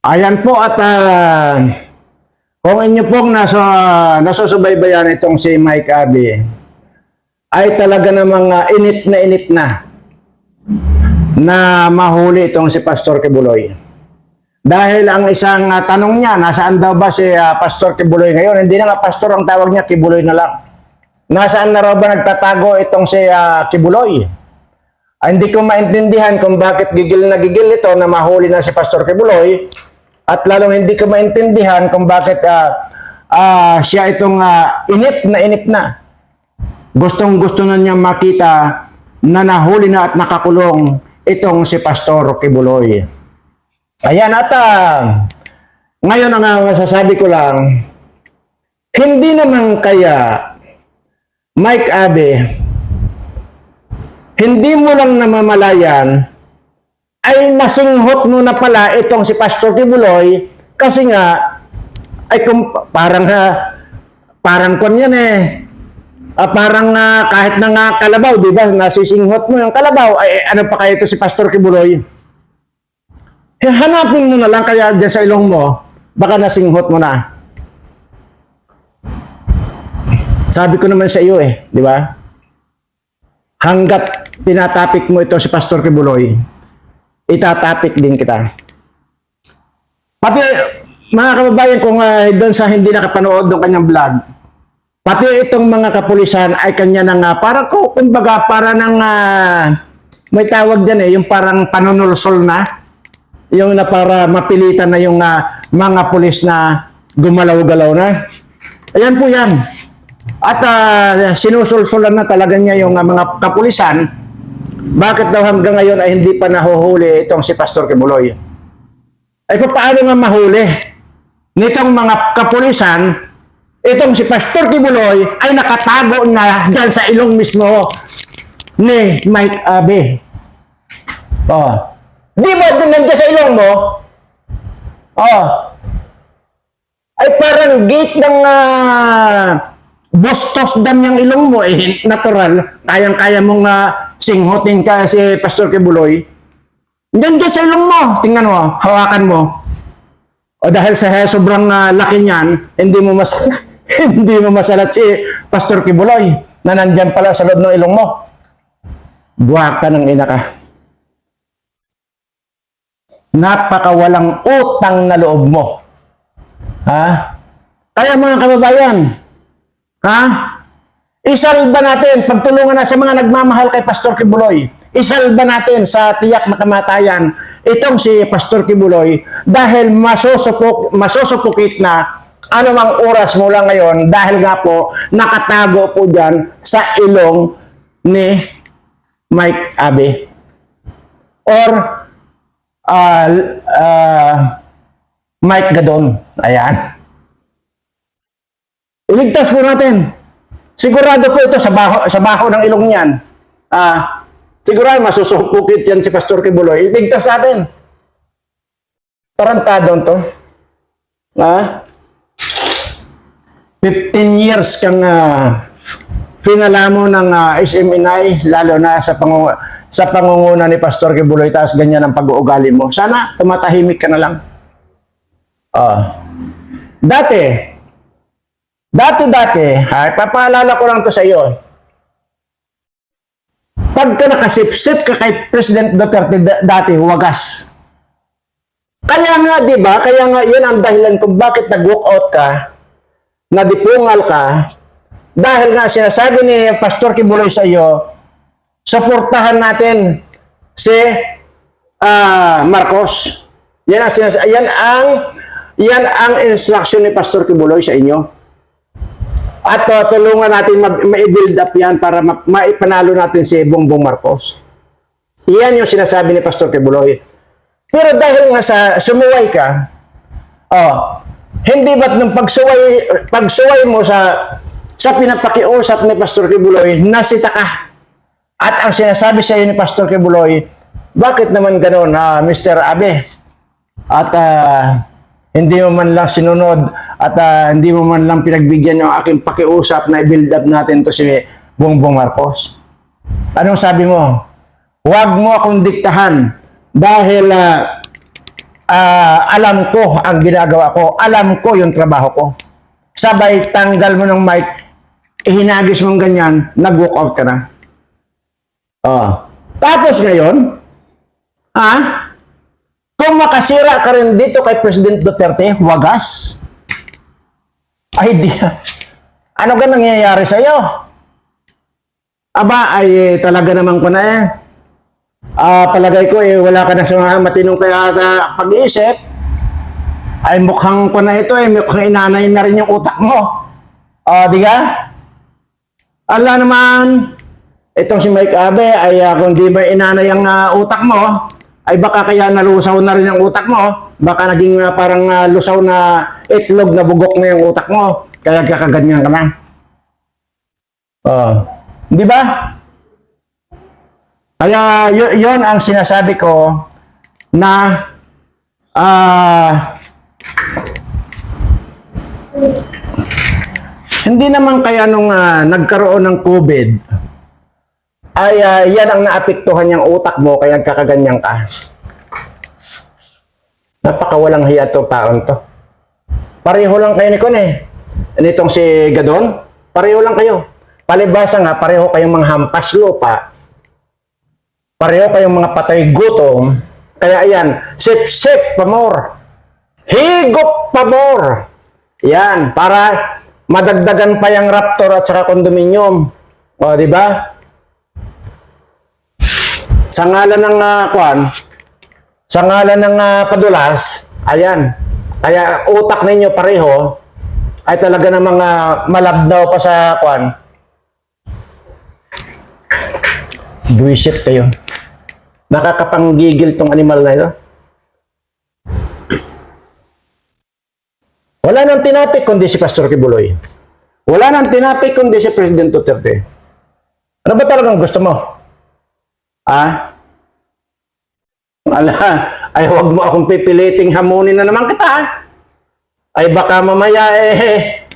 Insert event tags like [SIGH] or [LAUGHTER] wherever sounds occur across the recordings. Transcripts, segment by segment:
Ayan po at ah, kung inyo pong nasa, nasusubaybayan itong si Mike Abbey, ay talaga namang ah, init na init na na mahuli itong si Pastor Kibuloy. Dahil ang isang ah, tanong niya, nasaan daw ba si ah, Pastor Kibuloy ngayon? Hindi na nga Pastor ang tawag niya, Kibuloy na lang. Nasaan na raw ba nagtatago itong si ah, Kibuloy? Ay, hindi ko maintindihan kung bakit gigil na gigil ito na mahuli na si Pastor Kibuloy at lalong hindi ko maintindihan kung bakit ah, ah, siya itong ah, inip na inip na. Gustong gusto na niya makita na nahuli na at nakakulong itong si Pastor Kibuloy. Ayan at ah, ngayon ang ah, masasabi ko lang, hindi naman kaya Mike Abe, hindi mo lang namamalayan ay nasinghot mo na pala itong si Pastor Kibuloy kasi nga ay kung parang ha, parang kon yan eh Ah, parang ah, kahit na nga kalabaw, di ba, nasisinghot mo yung kalabaw, ay ano pa kaya ito si Pastor Kibuloy? Eh, hanapin mo na lang kaya dyan sa ilong mo, baka nasinghot mo na. Sabi ko naman sa iyo eh, di ba? Hanggat tinatapik mo ito si Pastor Kibuloy, itatapik din kita. Pati mga kababayan kung uh, doon sa hindi nakapanood ng kanyang vlog, pati itong mga kapulisan ay kanya nang uh, parang ko, kumbaga para nang ah, may tawag dyan eh, yung parang panunulsol na, yung na para mapilitan na yung ah, mga pulis na gumalaw-galaw na. Ayan po yan. At uh, sinusulsulan na talaga niya yung ah, mga kapulisan. Bakit daw hanggang ngayon ay hindi pa nahuhuli itong si Pastor Kibuloy? Ay paano nga mahuli? Nitong mga kapulisan, itong si Pastor Kibuloy ay nakatago na dyan sa ilong mismo ni Mike Abe. Oh. Di ba doon nandiyan sa ilong mo? Oh. Ay parang gate ng ah, Bustos dam yung ilong mo, eh, natural. Kayang-kaya mong uh, singhotin ka si Pastor Kibuloy. Diyan dyan sa ilong mo. Tingnan mo, hawakan mo. O dahil sa sobrang ah, laki niyan, hindi mo mas [LAUGHS] hindi mo masalat si Pastor Kibuloy na nandyan pala sa loob ng ilong mo. Buwak ka ng ina ka. Napakawalang utang na loob mo. Ha? Kaya mga kababayan, ha? Isalba natin, pagtulungan na sa mga nagmamahal kay Pastor Kibuloy. Isalba natin sa tiyak na kamatayan itong si Pastor Kibuloy dahil masusupok, masusupukit na anumang oras mula ngayon dahil nga po nakatago po dyan sa ilong ni Mike Abe. Or uh, uh, Mike Gadon. Ayan. Iligtas po natin. Sigurado po ito sa baho, sa baho ng ilong niyan. Ah, sigurado masusupukit yan si Pastor Kibuloy. Iligtas natin. Tarantado to. Ah, 15 years kang uh, pinalamo ng uh, SMNI, lalo na sa pangu sa pangunguna ni Pastor Kibuloy, taas ganyan ang pag-uugali mo. Sana tumatahimik ka na lang. Ah. Dati, Dati-dati, ha, papaalala ko lang to sa iyo. Pagka nakasipsip ka kay President Duterte da- dati, wagas. Kaya nga, di ba? Kaya nga, yan ang dahilan kung bakit nag-walk out ka, nadipungal ka, dahil nga sinasabi ni Pastor Kibuloy sa iyo, suportahan natin si ah, Marcos. Yan ang, yan ang yan ang instruction ni Pastor Kibuloy sa inyo. At uh, tulungan natin ma- ma-build up yan para ma- maipanalo natin si Bongbong Marcos. Iyan yung sinasabi ni Pastor Kibuloy. Pero dahil nga sa sumuway ka, oh, hindi ba't nung pagsuway, pagsuway mo sa sa pinapakiusap ni Pastor Kibuloy, nasita ka. At ang sinasabi sa iyo ni Pastor Kibuloy, bakit naman ganon, ah, Mr. Abe? At ah, hindi mo man lang sinunod at ah, hindi mo man lang pinagbigyan yung aking pakiusap na i-build up natin to si Bongbong Marcos. Anong sabi mo? Huwag mo akong diktahan dahil ah, ah, alam ko ang ginagawa ko, alam ko yung trabaho ko. Sabay tanggal mo ng mic, ihinagis mong ganyan, nag-walk out ka na. Oh. Tapos ngayon, ha? Kung makasira ka rin dito kay President Duterte, wagas. Ay, di. Ano ka nangyayari sa'yo? Aba, ay eh, talaga naman ko na eh. Ah, palagay ko eh, wala ka na sa mga matinong kaya ah, pag-iisip. Ay mukhang ko na ito eh, mukhang inanay na rin yung utak mo. Ah, di ka? Ala naman, itong si Mike Abe ay ah, kung di ba inanay ang ah, utak mo, ay baka kaya nalusaw na rin ang utak mo. Baka naging ah, parang ah, lusaw na itlog na bugok na yung utak mo. Kaya kakaganyan ka na. Oh. Di ba? Kaya y- yon ang sinasabi ko na ah hindi naman kaya nung ah, nagkaroon ng COVID ay ah, yan ang naapektuhan yung utak mo kaya nagkakaganyan ka. Napakawalang hiya tong taon to. Pareho lang kayo ni Kon eh. Nitong si Gadon, pareho lang kayo. Palibasa nga, pareho kayong mga hampas lupa. Pareho kayong mga patay gutom. Kaya ayan, sip-sip pa more. Higop pa more. Yan, para madagdagan pa yung raptor at saka condominium. O, di ba? Sa ngalan ng uh, kwan, sa ngalan ng ah, padulas, ayan, kaya utak ninyo pareho, ay talaga namang uh, malabnaw pa sa kwan. Buisit kayo. Nakakapanggigil tong animal na ito. Wala nang tinapik kundi si Pastor Kibuloy. Wala nang tinapik kundi si President Duterte. Ano ba talagang gusto mo? Ah? Ala, ay huwag mo akong pipiliting hamunin na naman kita. ah. Ay baka mamaya eh,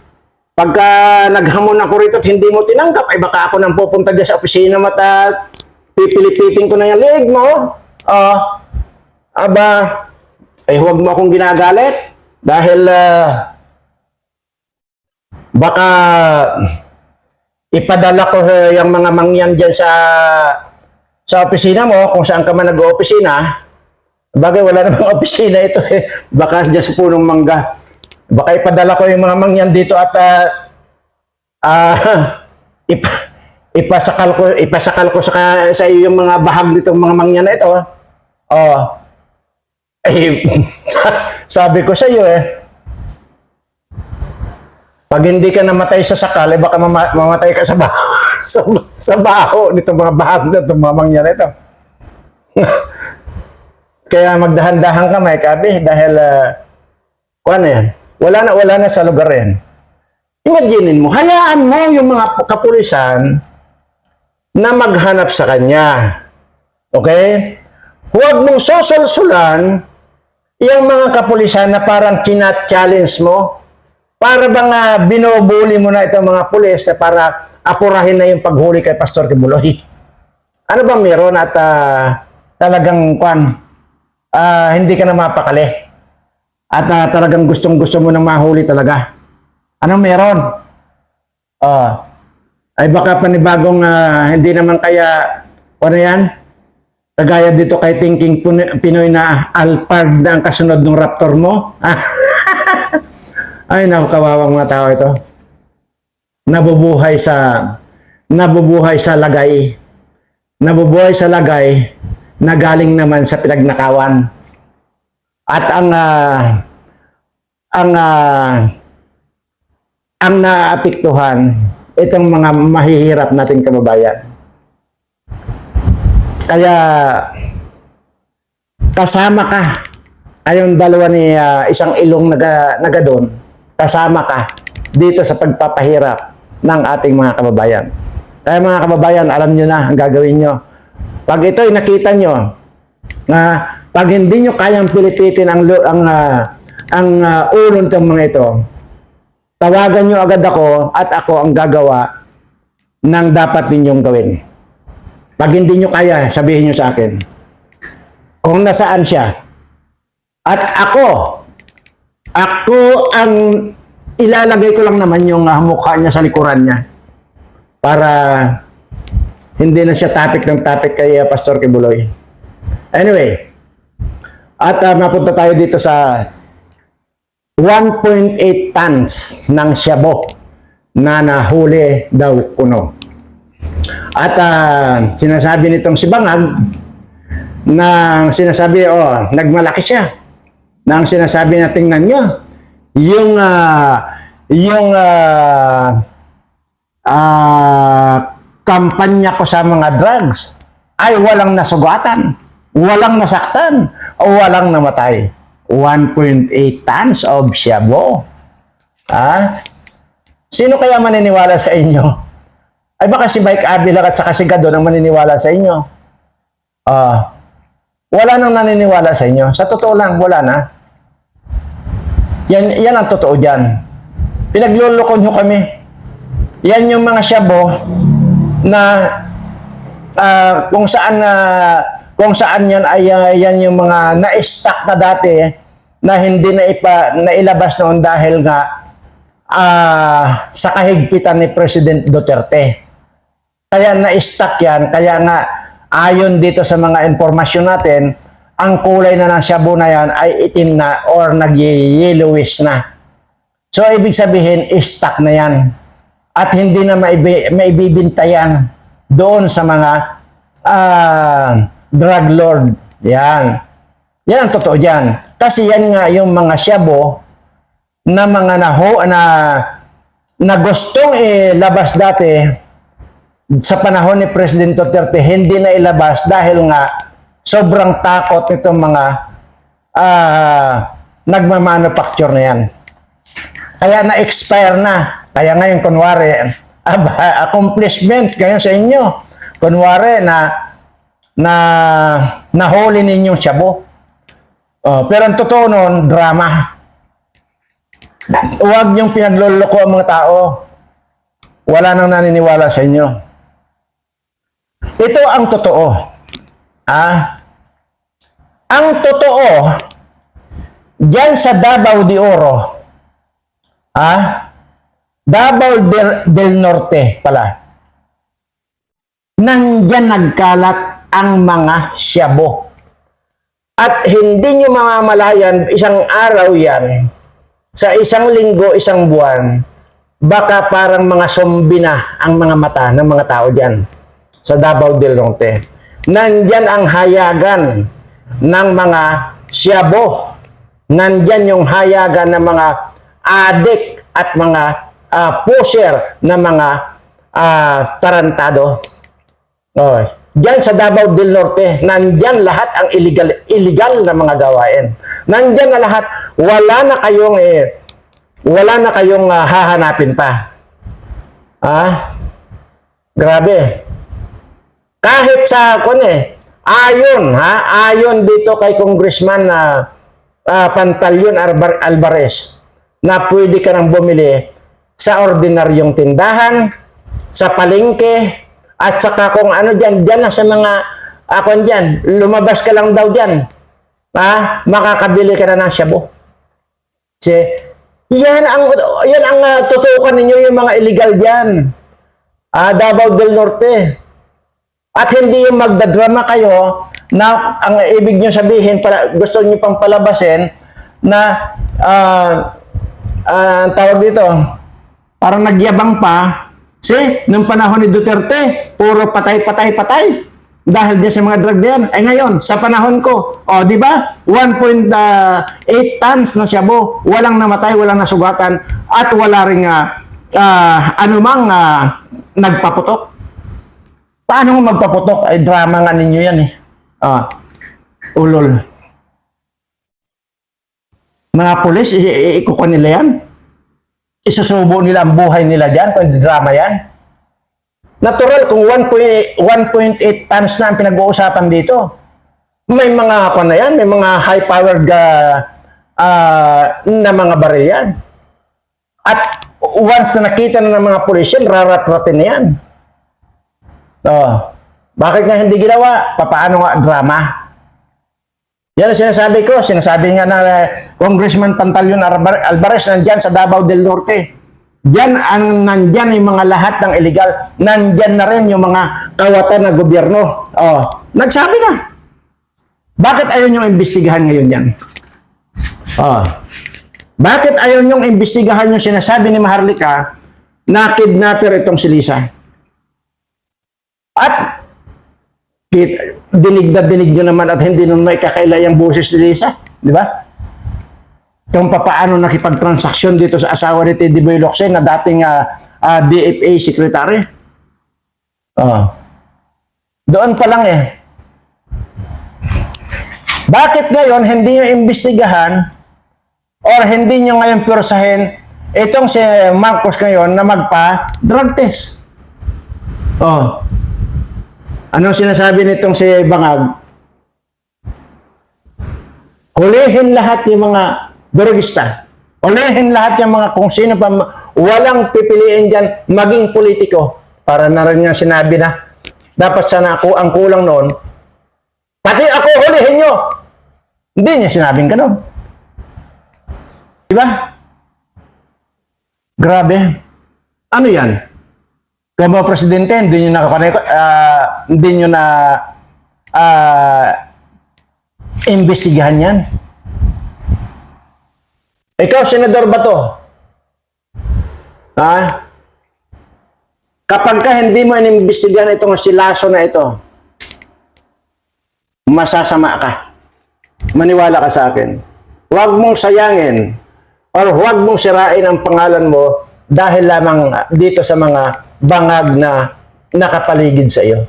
pagka naghamon ako rito at hindi mo tinanggap, ay baka ako nang pupunta dyan sa opisina mata, pipilipitin ko na yung leeg mo. Ah, aba, ay huwag mo akong ginagalit dahil ah, baka ipadala ko eh, yung mga mangyan dyan sa sa opisina mo, kung saan ka man nag-opisina, bagay wala [LAUGHS] namang opisina ito eh. Baka dyan sa punong mangga. Baka ipadala ko yung mga mangyan dito at ah ah, [LAUGHS] ip, ipasakal ko ipasakal ko sa sa iyo yung mga bahag nitong mga mangyan na ito. Oh. Eh, [LAUGHS] sabi ko sa iyo eh, pag hindi ka namatay sa sakal, eh baka mama- mamatay ka sa baho, sa, sa baho nitong mga bahag na itong mga mangyan ito. [LAUGHS] Kaya magdahan-dahan ka, may kabi, dahil, uh, ano yan, wala na, wala na sa lugar yan. Imaginin mo, hayaan mo yung mga kapulisan na maghanap sa kanya. Okay? Huwag mong sosolsulan yung mga kapulisan na parang chinat-challenge mo para bang uh, binubuli mo na itong mga pulis na para apurahin na yung paghuli kay Pastor Kibuloy. Ano ba meron at ah, talagang kwan, ah, hindi ka na mapakali? At ah, talagang gustong-gusto mo nang mahuli talaga? Anong meron? Ah, ay baka panibagong ah, hindi naman kaya, ano yan? Kagaya dito kay Thinking Pinoy na Alphard na ang kasunod ng Raptor mo. [LAUGHS] Ay, naku, kawawang mga tao ito. Nabubuhay sa nabubuhay sa lagay. Nabubuhay sa lagay na galing naman sa pinagnakawan. At ang ah, ang ah, ang naapektuhan itong mga mahihirap nating kababayan. Kaya kasama ka ayong dalawa ni ah, isang ilong naga, naga doon, kasama ka dito sa pagpapahirap ng ating mga kababayan. Kaya mga kababayan, alam nyo na ang gagawin nyo. Pag ito'y nakita nyo, na pag hindi nyo kayang pilipitin ang, ang, ah, ang ah, ulo ng mga ito, tawagan nyo agad ako at ako ang gagawa ng dapat ninyong gawin. Pag hindi nyo kaya, sabihin nyo sa akin. Kung nasaan siya, At ako, ako ang ilalagay ko lang naman yung ah, mukha niya sa likuran niya para hindi na siya topic ng topic kay ah, Pastor Kibuloy. Anyway, at ah, mapunta tayo dito sa 1.8 tons ng shabu na nahuli daw kuno. At ah, sinasabi nitong si Bangag na sinasabi, oh, nagmalaki siya. Na ang sinasabi na tingnan nyo, yung, ah, yung, ah, ah, kampanya ko sa mga drugs ay walang nasugatan, walang nasaktan, o walang namatay. 1.8 tons of shabu. Ah? Sino kaya maniniwala sa inyo? Ay baka si Mike Avila at saka si Gado ang maniniwala sa inyo. Ah, wala nang naniniwala sa inyo. Sa totoo lang, wala na. Yan, yan ang totoo dyan. Pinagluloko nyo kami. Yan yung mga syabo na ah, kung saan na kung saan yan ay ah, yan yung mga na-stack na dati na hindi na ipa nailabas noon dahil nga ah, sa kahigpitan ni President Duterte. Kaya na-stack yan, kaya nga ayon dito sa mga informasyon natin, ang kulay na ng shabu na yan ay itim na or nag-yellowish na. So, ibig sabihin, stuck na yan. At hindi na maibi, maibibinta yan doon sa mga ah, drug lord. Yan. Yan ang totoo dyan. Kasi yan nga yung mga shabu na mga naho na na gustong ilabas dati sa panahon ni President Duterte hindi na ilabas dahil nga sobrang takot nitong mga ah nagmamanufacture na yan. Kaya na-expire na. Kaya ngayon, kunwari, [LAUGHS] aba, accomplishment kayo sa inyo. Kunwari na na nahuli ninyong shabu. Oh, pero ang totoo nun, drama. Huwag niyong pinagloloko ang mga tao. Wala nang naniniwala sa inyo. Ito ang totoo. Ah, ang totoo, diyan sa Davao de Oro, ah, Davao del, del Norte pala, nandyan nagkalat ang mga syabo. At hindi nyo mamamalayan, isang araw yan, sa isang linggo, isang buwan, baka parang mga zombie na ang mga mata ng mga tao dyan sa Davao del Norte. Nandyan ang hayagan ng mga siyabo. Nandyan yung hayagan ng mga adik at mga ah, pusher na mga ah, tarantado. Oh, diyan sa Davao del Norte, nandyan lahat ang illegal illegal na mga gawain. Nandyan na lahat, wala na kayong eh, wala na kayong ah, hahanapin pa. Ah? Grabe. Kahit sa kun eh, ayon ha, ayon dito kay Congressman na ah, Pantaleon Alvar- Alvarez na pwede ka nang bumili sa ordinaryong tindahan, sa palengke, at saka kung ano dyan, dyan na sa mga, ako dyan, lumabas ka lang daw dyan, ha, makakabili ka na ng shabu. Si, yan ang, yan ang uh, tutukan ninyo yung mga illegal dyan. Ah, Davao del Norte. At hindi yung magdadrama kayo na ang ibig nyo sabihin, para, gusto nyo pang palabasin na ah, ang tawag dito, parang nagyabang pa. See, nung panahon ni Duterte, puro patay, patay, patay. Dahil din sa mga drug na yan. Ay ngayon, sa panahon ko, o di ba? 1.8 tons na shabu. Walang namatay, walang nasugatan, at wala ring ah, ah, anumang ah, nagpaputok. Paano magpaputok? Ay, drama nga ninyo yan eh. Ah, ulol. Mga pulis, ikukuha nila yan. Isusubo nila ang buhay nila dyan kung drama yan. Natural, kung 1.8 1.8 tons na ang pinag-uusapan dito, may mga ako na yan, may mga high-powered ah, ah, na mga baril yan. At once na nakita na ng mga pulis yan, rarat-ratin na yan. Oh, bakit nga hindi ginawa? Papaano nga drama? Yan ang sinasabi ko. Sinasabi nga na eh, Congressman Pantaleon Alvar- Alvarez nandyan sa Davao del Norte. Diyan ang nandyan yung mga lahat ng illegal. Nandyan na rin yung mga kawatan ng gobyerno. Oh, nagsabi na. Bakit ayaw niyong imbestigahan ngayon yan? Oh. Bakit ayaw niyong imbestigahan yung sinasabi ni Maharlika na kidnapper itong si Lisa? At kit, dinig na dinig nyo naman at hindi naman may kakaila yung boses ni Lisa. Di ba? Kung papaano nakipagtransaksyon dito sa asawa ni Teddy Boy Locsin na dating ah, ah, DFA secretary. Oh. Doon pa lang eh. Bakit ngayon hindi nyo imbestigahan or hindi nyo ngayon pursahin itong si Marcos ngayon na magpa-drug test? Oh. Anong sinasabi nitong si Bangag? Hulihin lahat yung mga drugista. Hulihin lahat yung mga kung sino pa, walang pipiliin dyan maging politiko. Para na rin niya sinabi na, dapat sana ako ang kulang noon, pati ako hulihin nyo. Hindi niya sinabing ganun. Diba? Grabe. Ano yan? Mga presidente, hindi nyo nakakoneko, ah, hindi nyo na ah, imbestigahan yan. Ikaw, senador ba to? Ha? Kapag ka hindi mo inimbestigahan itong silaso na ito, masasama ka. Maniwala ka sa akin. Huwag mong sayangin or huwag mong sirain ang pangalan mo dahil lamang dito sa mga bangag na nakapaligid sa iyo.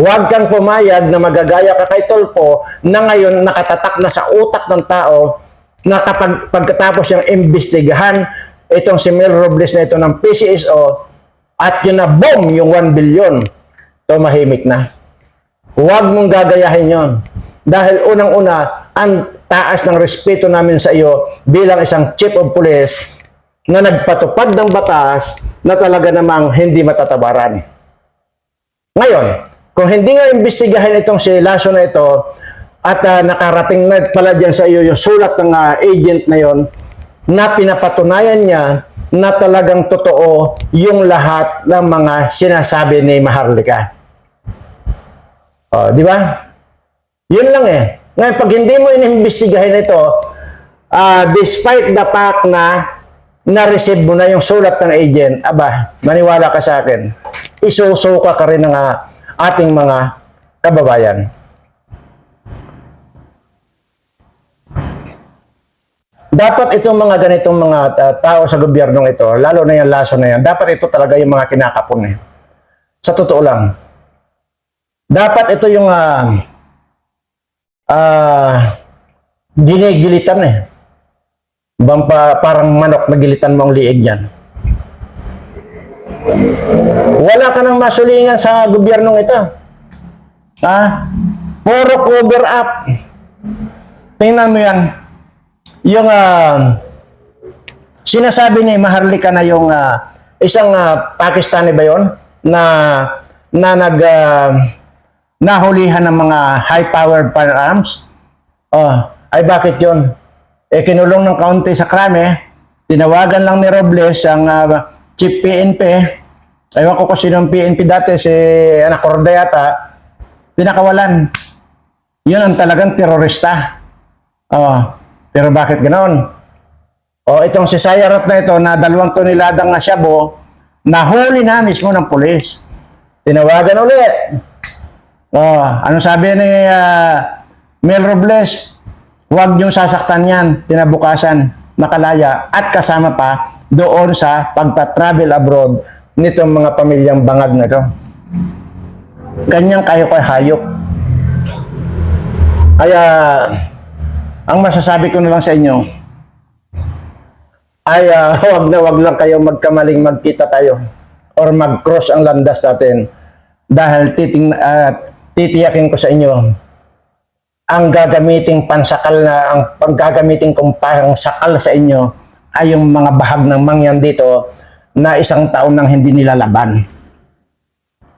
Huwag kang pumayag na magagaya ka kay Tolpo na ngayon nakatatak na sa utak ng tao na kapag pagkatapos niyang imbestigahan itong si Mel Robles na ito ng PCSO at yun na boom yung 1 billion tumahimik na. Huwag mong gagayahin yon. Dahil unang-una, ang taas ng respeto namin sa iyo bilang isang chief of police na nagpatupad ng batas na talaga namang hindi matatabaran. Ngayon, kung hindi nga imbestigahin itong si Lasso na ito at ah, nakarating na pala dyan sa iyo yung sulat ng ah, agent na yon na pinapatunayan niya na talagang totoo yung lahat ng mga sinasabi ni Maharlika. Oh, di ba? Yun lang eh. Ngayon, pag hindi mo inimbestigahin ito, ah, despite the fact na na-receive mo na yung sulat ng agent, aba, maniwala ka sa akin, isusuka ka rin ng ah, ating mga kababayan. Dapat itong mga ganitong mga ah, tao sa gobyernong ito, lalo na yung laso na yan, dapat ito talaga yung mga kinakapon eh. Sa totoo lang. Dapat ito yung ah ah ginigilitan eh. Bang pa, parang manok na gilitan mo ang liig yan. Wala ka nang masulingan sa gobyernong ito. Ha? Puro cover up. Tingnan mo yan. Yung ah, sinasabi ni Maharlika na yung ah, isang ah, Pakistani ba yon na na nag ah, nahulihan ng mga high-powered firearms. Oh, ay bakit yon? Eh kinulong ng kaunti sa krame, tinawagan lang ni Robles ang ah, chief PNP. Ewan ko kung sino ang PNP dati, si Anak Corda yata, pinakawalan. Yun ang talagang terorista. Oh, pero bakit ganoon? O itong si Sayarot na ito na dalawang toneladang na shabu, nahuli na mismo ng pulis. Tinawagan uli. Oh, ano sabi ni ah, Mel Robles? Huwag niyong sasaktan yan, tinabukasan, nakalaya, at kasama pa doon sa pagta-travel abroad nitong mga pamilyang bangag na to. Kanyang kayo kay hayop. Kaya, ang masasabi ko na lang sa inyo, ay ah, [LAUGHS] wag na wag lang kayo magkamaling magkita tayo or mag-cross ang landas natin dahil titing, ah, titiyakin ko sa inyo ang gagamiting pansakal na ang paggagamitin kong pangsakal sa inyo ay yung mga bahag ng mangyan dito na isang taon nang hindi nilalaban.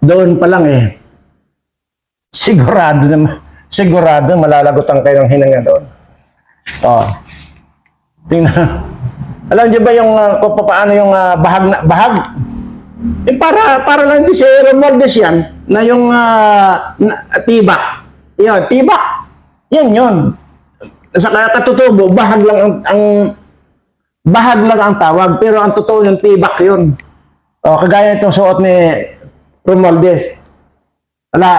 Doon pa lang eh, sigurado naman, sigurado malalagotan kayo ng hinanga doon. Oh. Tingnan. Alam niyo ba yung uh, paano yung ah, bahag na bahag? Eh para para lang din si Romualdez yan na yung ah, na, tibak. Yun, tibak. Yan yun. Sa katutubo, bahag lang ang, ang bahag lang ang tawag, pero ang totoo yung tibak yun. O, kagaya itong suot ni Romualdez. Wala.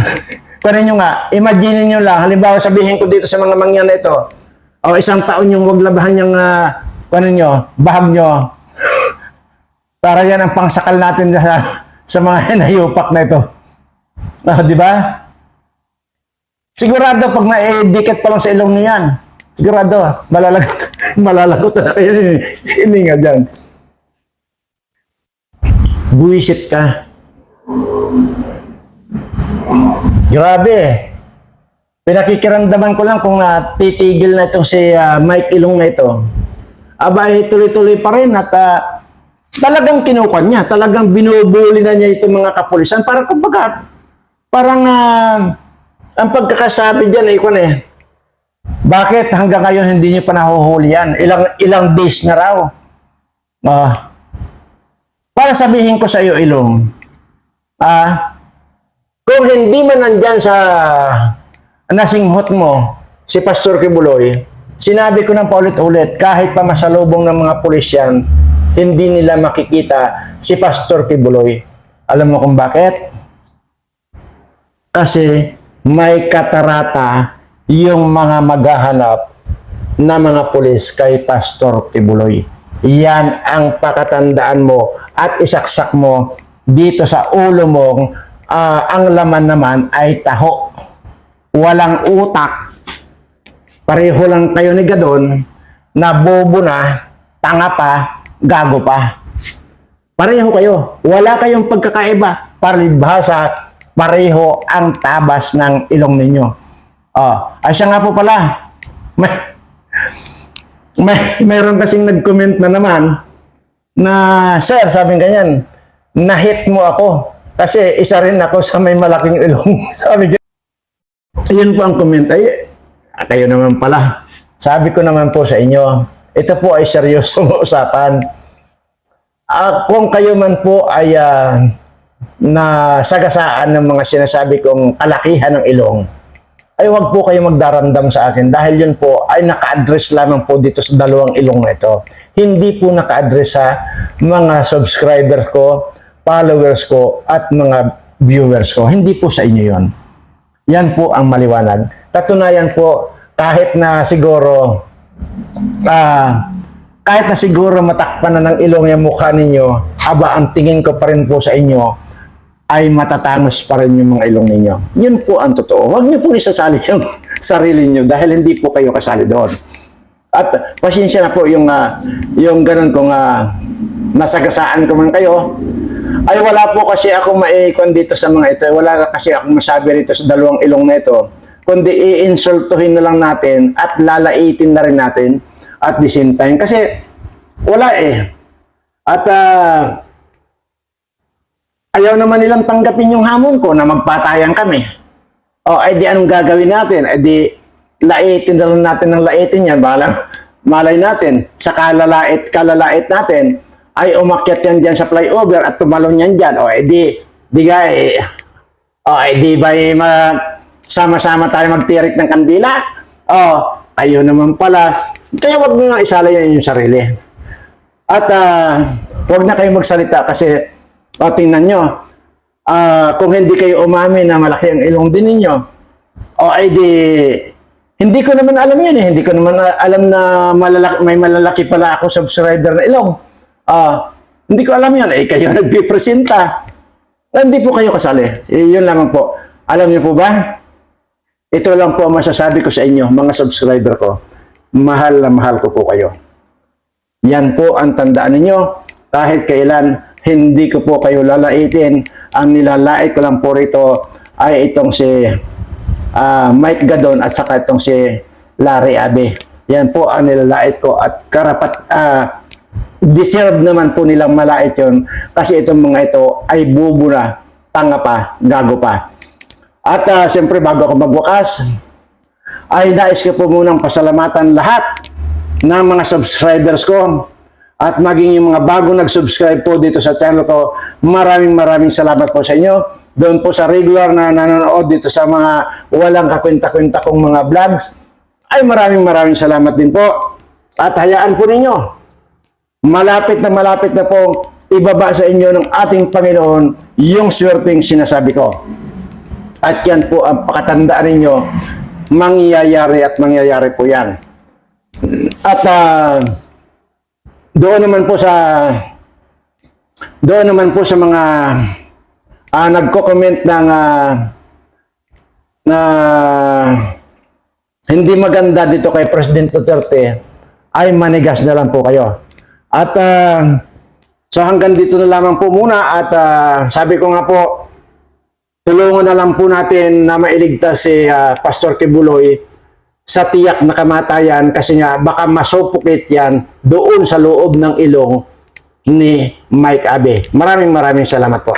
[LAUGHS] Kunin nyo nga, imagine nyo lang, halimbawa sabihin ko dito sa mga mangyan na ito, o isang taon yung wag labahan yung, uh, kunin nyo, bahag nyo. [GASPS] Para yan ang pangsakal natin [LAUGHS] sa, sa mga [LAUGHS] hinayupak na ito. Ah, di ba? Sigurado pag naidikit pa lang sa ilong nyo yan, sigurado, malalagot, [LAUGHS] malalagot na kayo hininga dyan. Buwisit ka. Grabe. Pinakikiramdaman ko lang kung uh, titigil na itong si ah, Mike Ilong na ito. Abay, tuloy-tuloy pa rin at ah, talagang kinukuha niya. Talagang binubuli na niya itong mga kapulisan. Parang kumbaga, parang ah, ang pagkakasabi dyan ay kung eh, bakit hanggang ngayon hindi niyo pa nahuhuli yan? Ilang, ilang days na raw. Ah, para sabihin ko sa iyo, Ilong, ah, kung hindi man nandyan sa nasinghot mo si Pastor Kibuloy, sinabi ko ng paulit-ulit, kahit pa masalubong ng mga pulis yan, hindi nila makikita si Pastor Kibuloy. Alam mo kung bakit? Kasi may katarata yung mga maghahanap na mga pulis kay Pastor Kibuloy. Yan ang pakatandaan mo at isaksak mo dito sa ulo mong ah, ang laman naman ay taho. Walang utak. Pareho lang kayo ni Gadon na bobo na, tanga pa, gago pa. Pareho kayo. Wala kayong pagkakaiba. Paribhasa, pareho ang tabas ng ilong ninyo. Oh, ay siya nga po pala. May, may, meron kasing nag-comment na naman na, Sir, sabi ganyan, na-hit mo ako. Kasi isa rin ako sa may malaking ilong. [LAUGHS] sabi ganyan. Yun po ang comment. Ay, ah, kayo naman pala. Sabi ko naman po sa inyo, ito po ay seryosong [LAUGHS] usapan. Ah, kung kayo man po ay ah, nasagasaan ng mga sinasabi kong kalakihan ng ilong, ay huwag po kayo magdaramdam sa akin dahil yun po ay naka-address lamang po dito sa dalawang ilong na ito. Hindi po naka-address sa mga subscribers ko, followers ko, at mga viewers ko. Hindi po sa inyo yon. Yan po ang maliwanag. Katunayan po, kahit na siguro, ah, kahit na siguro matakpan na ng ilong yung mukha ninyo, aba ang tingin ko pa rin po sa inyo, ay matatangos pa rin yung mga ilong ninyo. Yun po ang totoo. Huwag niyo pong isasali [LAUGHS] yung sarili niyo dahil hindi po kayo kasali doon. At pasensya na po yung, ah, yung ganun kung uh, nasagasaan ko man kayo, ay wala po kasi akong maikon dito sa mga ito. Wala kasi akong masabi rito sa dalawang ilong na ito. Kundi i-insultuhin na lang natin at lalaitin na rin natin at the same time. Kasi wala eh. At ah, ayaw naman nilang tanggapin yung hamon ko na magpatayan kami. O, ay di anong gagawin natin? Ay di laitin na lang natin ng laitin yan. Bahala, malay natin. Sa kalalait, kalalait natin, ay umakyat yan dyan sa flyover at tumalon yan dyan. O, ay di, di ga, eh, o, ay di ba eh, ma, sama-sama tayo magtirik ng kandila? O, kayo naman pala. Kaya wag mo nga isala yun yung sarili. At ah, huwag na kayo magsalita kasi o, tingnan nyo, ah, kung hindi kayo umami na malaki ang ilong din ninyo, o ay di, hindi ko naman alam yun eh. Hindi ko naman alam na malalaki, may malalaki pala ako subscriber na ilong. Ah, hindi ko alam yun. Eh, kayo [LAUGHS] nagpipresenta. Ah, Hindi po kayo kasali. Eh, yun lamang po. Alam niyo po ba? Ito lang po masasabi ko sa inyo, mga subscriber ko. Mahal na mahal ko po kayo. Yan po ang tandaan ninyo. Kahit kailan, hindi ko po kayo lalaitin. Ang nilalait ko lang po rito ay itong si ah, Mike Gadon at saka itong si Larry Abe. Yan po ang nilalait ko at karapat ah, deserve naman po nilang malait yon kasi itong mga ito ay bubo na, tanga pa, gago pa. At ah, siyempre bago ako magwakas, ay nais ko po munang pasalamatan lahat ng mga subscribers ko at maging yung mga bago nag-subscribe po dito sa channel ko. Maraming maraming salamat po sa inyo. Doon po sa regular na nanonood dito sa mga walang kakwenta-kwenta kong mga vlogs, ay maraming maraming salamat din po. At hayaan po ninyo, malapit na malapit na po ibaba sa inyo ng ating Panginoon yung swerteng sinasabi ko. At yan po ang pakatandaan ninyo, mangyayari at mangyayari po yan. At ah, doon naman po sa doon naman po sa mga ah, nagko-comment ng ah, na hindi maganda dito kay President Duterte ay manigas na lang po kayo. At ah, so hanggang dito na lamang po muna at ah, sabi ko nga po tulungan na lang po natin na mailigtas si ah, Pastor Kibuloy sa tiyak na kamatayan kasi nga baka masupukit yan doon sa loob ng ilong ni Mike Abe. Maraming maraming salamat po.